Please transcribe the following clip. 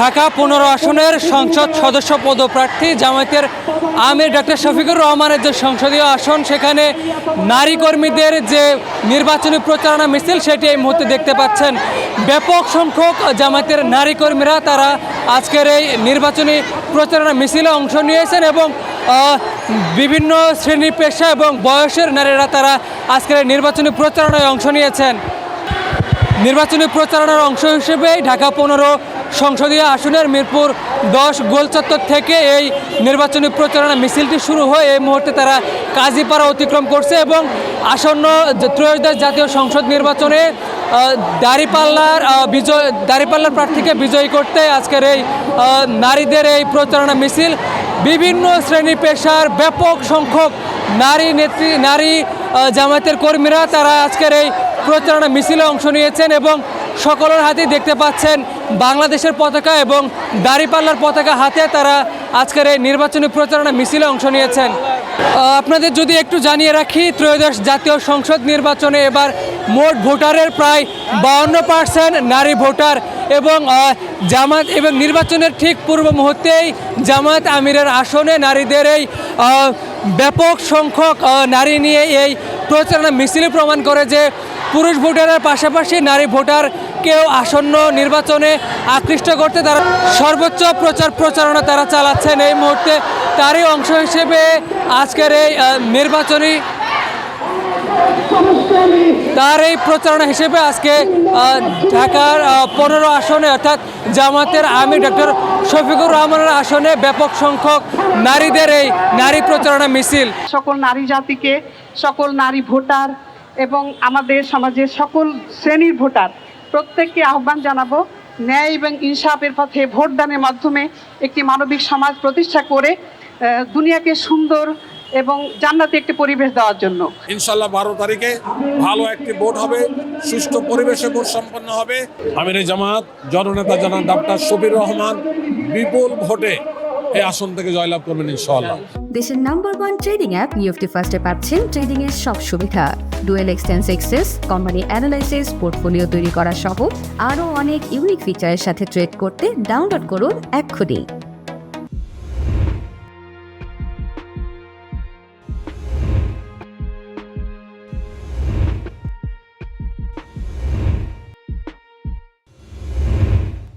ঢাকা পনেরো আসনের সংসদ সদস্য পদপ্রার্থী জামায়াতের আমির ডক্টর শফিকুর রহমানের যে সংসদীয় আসন, সেখানে নারী কর্মীদের যে নির্বাচনী প্রচারণা মিছিল, সেটি এই মুহূর্তে দেখতে পাচ্ছেন। ব্যাপক সংখ্যক জামায়াতের নারী কর্মীরা তারা আজকের এই নির্বাচনী প্রচারণা মিছিলে অংশ নিয়েছেন এবং বিভিন্ন শ্রেণি পেশা এবং বয়সের নারীরা তারা আজকের নির্বাচনী প্রচারণায় অংশ নিয়েছেন। নির্বাচনী প্রচারণার অংশ হিসেবে ঢাকা পনেরো সংসদীয় আসনের মিরপুর দশ গোলচত্বর থেকে এই নির্বাচনী প্রচারণা মিছিলটি শুরু হয়ে এই মুহূর্তে তারা কাজীপাড়া অতিক্রম করছে এবং আসন্ন ত্রয়োদশ জাতীয় সংসদ নির্বাচনে দাঁড়িপাল্লার বিজয়, দাঁড়িপাল্লার প্রার্থীকে বিজয়ী করতে আজকের এই নারীদের এই প্রচারণা মিছিল। বিভিন্ন শ্রেণি পেশার ব্যাপক সংখ্যক নারী নেত্রী, নারী জামায়াতের কর্মীরা তারা আজকের এই প্রচারণা মিছিলে অংশ নিয়েছেন এবং সকলের হাতেই দেখতে পাচ্ছেন বাংলাদেশের পতাকা এবং দাড়িপাল্লার পতাকা হাতে তারা আজকের এই নির্বাচনী প্রচারণা মিছিলে অংশ নিয়েছেন। আপনাদের যদি একটু জানিয়ে রাখি, ত্রয়োদশ জাতীয় সংসদ নির্বাচনে এবার মোট ভোটারের প্রায় বাউন্ন পার্সেন্ট নারী ভোটার এবং জামাত এবং নির্বাচনের ঠিক পূর্ব মুহূর্তেই জামাত আমিরের আসনে নারীদের এই ব্যাপক সংখ্যক নারী নিয়ে এই প্রচারণা মিছিল প্রমাণ করে যে পুরুষ ভোটারের পাশাপাশি নারী ভোটারকেও আসন্ন নির্বাচনে আকৃষ্ট করতে তারা সর্বোচ্চ প্রচার প্রচারণা তারা চালাচ্ছেন। এই মুহূর্তে তারই অংশ হিসেবে আজকের এই নির্বাচনী তার এই প্রচারণা হিসেবে আজকে ঢাকার পনেরো আসনে অর্থাৎ জামাতের আমি ডক্টর শফিকুর রহমানের আসনে ব্যাপক সংখ্যক নারীদের এই নারী প্রচারণা মিছিল। সকল নারী জাতিকে, সকল নারী ভোটার এবং আমাদের সমাজের সকল শ্রেণির ভোটার, প্রত্যেককে আহ্বান জানাব ন্যায় এবং ইনসাফের পথে ভোটদানের মাধ্যমে একটি মানবিক সমাজ প্রতিষ্ঠা করে দুনিয়াকে সুন্দর এবং জান্নাতে একটি পরিবেশ দেওয়ার জন্য। ইনশাল্লাহ বারো তারিখে ভালো একটি ভোট হবে সুষ্ঠু পরিবেশে ভোট সম্পন্ন হবে। আমির জামাত জননেতা জানান ডাক্তার শফির রহমান বিপুল ভোটে এই আসন থেকে জয়লাভ করবেন ইনশাল্লাহ দেশের নাম্বার ওয়ান ট্রেডিং অ্যাপ নিউফটি ফার্স্টে পাচ্ছেন ট্রেডিং এর সব সুবিধা। ডুয়েল এক্সটেন্স এক্সেস কোম্পানি অ্যানালাইসিস পোর্টফোলিও তৈরি করা সহ আরও অনেক ইউনিক ফিচারের সাথে ট্রেড করতে ডাউনলোড করুন এক্ষুনি।